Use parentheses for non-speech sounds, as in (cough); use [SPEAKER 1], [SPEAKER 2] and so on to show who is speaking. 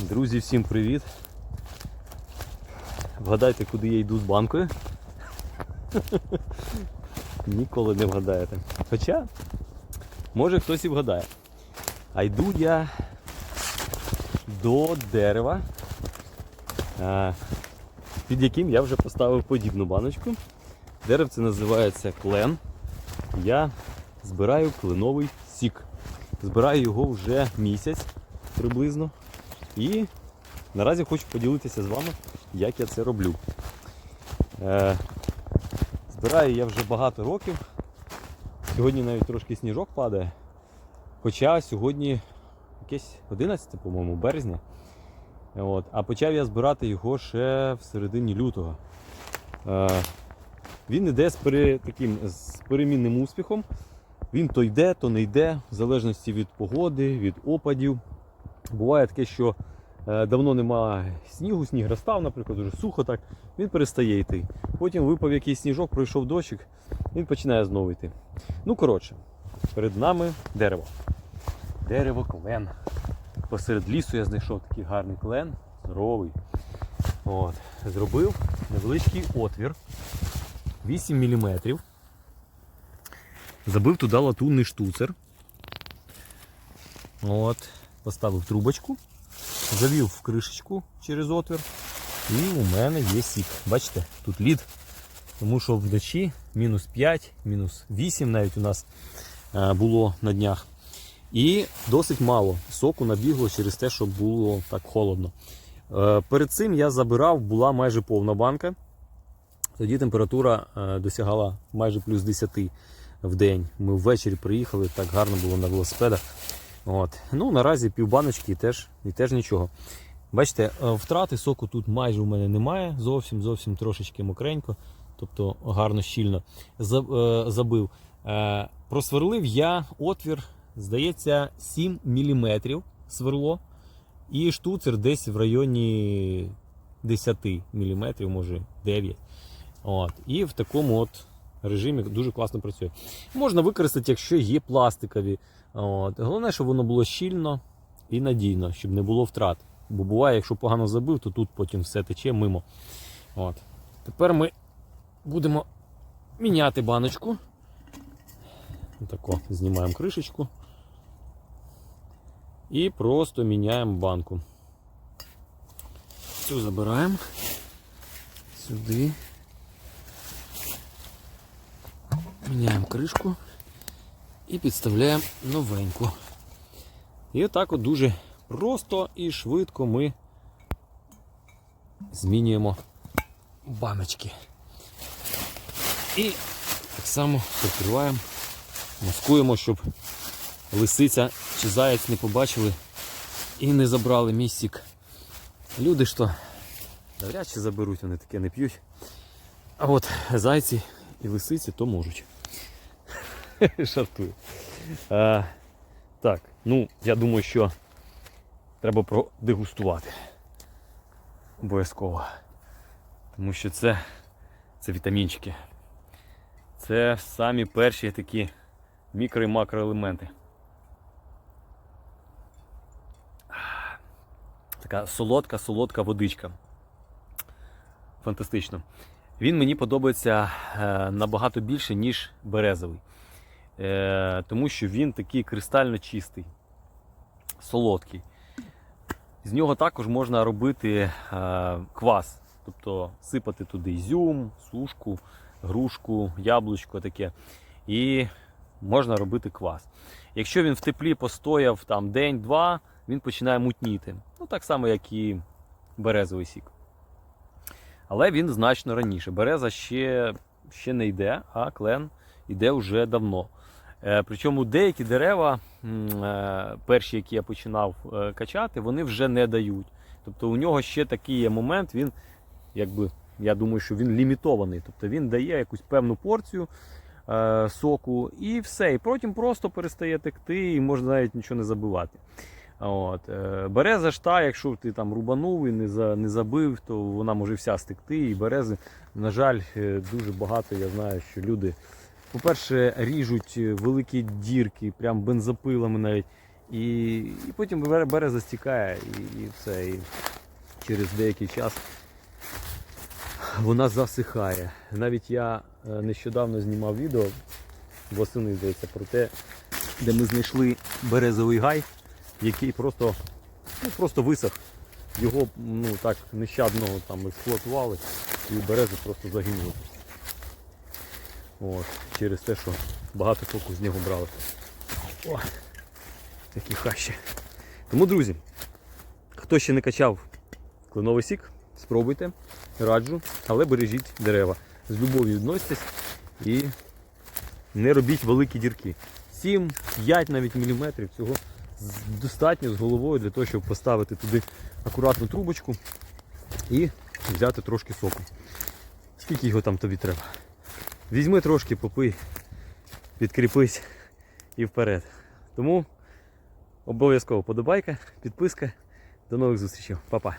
[SPEAKER 1] Друзі, всім привіт! Вгадайте, куди я йду з банкою? (laughs) Ніколи не вгадаєте. Хоча, може хтось і вгадає. А йду я до дерева, під яким я вже поставив подібну баночку. Деревце називається клен. Я збираю кленовий сік. Збираю його вже місяць приблизно. І наразі хочу поділитися з вами, як я це роблю. Е, збираю я вже багато років. Сьогодні навіть трошки сніжок падає. Хоча сьогодні якесь 11, по-моєму, березня. От. А почав я збирати його ще в середині лютого. Е, він йде з, пере, таким, з перемінним успіхом. Він то йде, то не йде, в залежності від погоди, від опадів. Буває таке, що е, давно немає снігу, сніг розстав, наприклад, вже сухо так, він перестає йти. Потім випав якийсь сніжок, пройшов дощик, він починає знову йти. Ну, коротше, перед нами дерево. Дерево клен. Посеред лісу я знайшов такий гарний клен, здоровий. От. Зробив невеличкий отвір 8 мм. Забив туди латунний штуцер. От. Поставив трубочку, завів в кришечку через отвір. І у мене є сік. Бачите, тут лід. Тому що вночі мінус 5, мінус 8 навіть у нас е, було на днях. І досить мало соку набігло через те, що було так холодно. Е, Перед цим я забирав, була майже повна банка. Тоді температура е, досягала майже плюс 10 в день. Ми ввечері приїхали, так гарно було на велосипедах. От. Ну, наразі півбаночки і теж, і теж нічого. Бачите, е, втрати соку тут майже у мене немає. Зовсім зовсім трошечки мокренько, тобто гарно щільно е, забив. Е, Просверлив я отвір, здається, 7 мм сверло. І штуцер десь в районі 10 мм, може 9 От. І в такому от режимі дуже класно працює. Можна використати, якщо є пластикові. От. Головне, щоб воно було щільно і надійно, щоб не було втрат. Бо буває, якщо погано забив, то тут потім все тече мимо. От. Тепер ми будемо міняти баночку. Тако, знімаємо кришечку. І просто міняємо банку. Цю забираємо сюди. Міняємо кришку і підставляємо новеньку. І отак от дуже просто і швидко ми змінюємо баночки. І так само прикриваємо, маскуємо, щоб лисиця чи заяць не побачили і не забрали мій сік. Люди ж то навряд чи заберуть, вони таке не п'ють. А от зайці і лисиці то можуть. (laughs) Жартую. А, так, ну, я думаю, що треба продегустувати. Обов'язково. Тому що це, це вітамінчики. Це самі перші такі мікро і макроелементи. Така солодка, солодка водичка. Фантастично. Він мені подобається е, набагато більше, ніж березовий. Е, тому що він такий кристально чистий, солодкий. З нього також можна робити е, квас, тобто сипати туди ізюм, сушку, грушку, яблучко таке. І можна робити квас. Якщо він в теплі постояв там день-два, він починає мутніти. Ну так само, як і березовий сік. Але він значно раніше. Береза ще, ще не йде, а клен йде вже давно. Е, Причому деякі дерева, е, перші, які я починав е, качати, вони вже не дають. Тобто у нього ще такий є момент, він, якби, я думаю, що він лімітований. Тобто він дає якусь певну порцію соку і все. І потім просто перестає текти, і можна навіть нічого не забивати. От. Береза ж та, якщо ти там рубанув і не, за, не забив, то вона може вся стекти. І берези, на жаль, дуже багато я знаю, що люди, по-перше, ріжуть великі дірки, прям бензопилами навіть. І, і потім бере- береза стікає і, і все. І через деякий час вона засихає. Навіть я е, нещодавно знімав відео, восени здається, про те, де ми знайшли березовий гай, який просто, ну, просто висох. Його ну, так нещадно там експлуатували і берези просто загинули. От, через те, що багато соку з нього брали. О, такі хащі. Тому, друзі, хто ще не качав кленовий сік, спробуйте, раджу, але бережіть дерева. З любов'ю відноситесь і не робіть великі дірки. 7, 5 навіть міліметрів цього достатньо з головою для того, щоб поставити туди акуратну трубочку і взяти трошки соку. Скільки його там тобі треба? Візьми трошки, попий, підкріпись і вперед. Тому обов'язково подобайка, підписка. До нових зустрічей. Па-па.